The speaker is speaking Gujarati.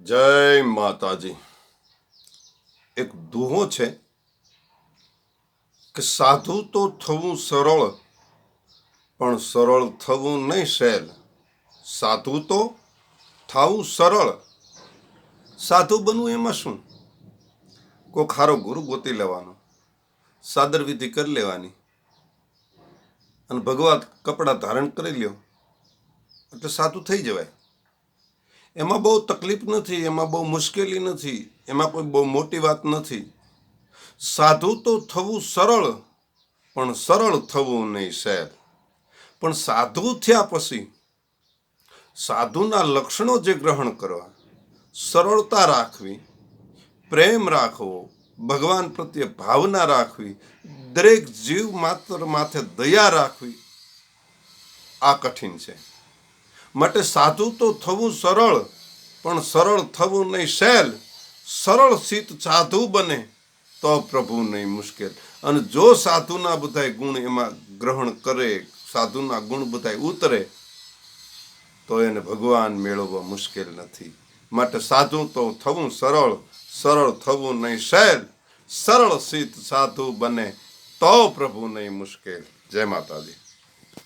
જય માતાજી. એક દુહો છે કે સાધુ તો થવું સરળ, પણ સરળ થવું નહીં સહેલ. સાધુ તો થવું સરળ. સાધુ બનવું એમાં શું? કોઈ ખારો ગુરુ ગોતી લેવાનો, સાદર વિધિ કરી લેવાની, અને ભગવાન કપડાં ધારણ કરી લ્યો, એટલે સાધુ થઈ જવાય. એમાં બહુ તકલીફ નથી, એમાં બહુ મુશ્કેલી નથી, એમાં કોઈ બહુ મોટી વાત નથી. સાધુ તો થવું સરળ, પણ સરળ થવું નહીં સાહેબ. પણ સાધુ થયા પછી સાધુના લક્ષણો જે ગ્રહણ કરવા, સરળતા રાખવી, પ્રેમ રાખવો, ભગવાન પ્રત્યે ભાવના રાખવી, દરેક જીવ માત્ર માથે દયા રાખવી, આ કઠિન છે. માટે સાધુ તો થવું સરળ, પણ સરળ થવું નહીં સહેલ. સરળ સીત સાધુ બને, તો પ્રભુ નહીં મુશ્કેલ. અને જો સાધુના બધાય ગુણ એમાં ગ્રહણ કરે, સાધુના ગુણ બધાય ઉતરે, તો એને ભગવાન મેળવવા મુશ્કેલ નથી. માટે સાધુ તો થવું સરળ સરળ થવું નહીં સહેલ. સરળ સીત સાધુ બને, તો પ્રભુ નહીં મુશ્કેલ. જય માતાજી.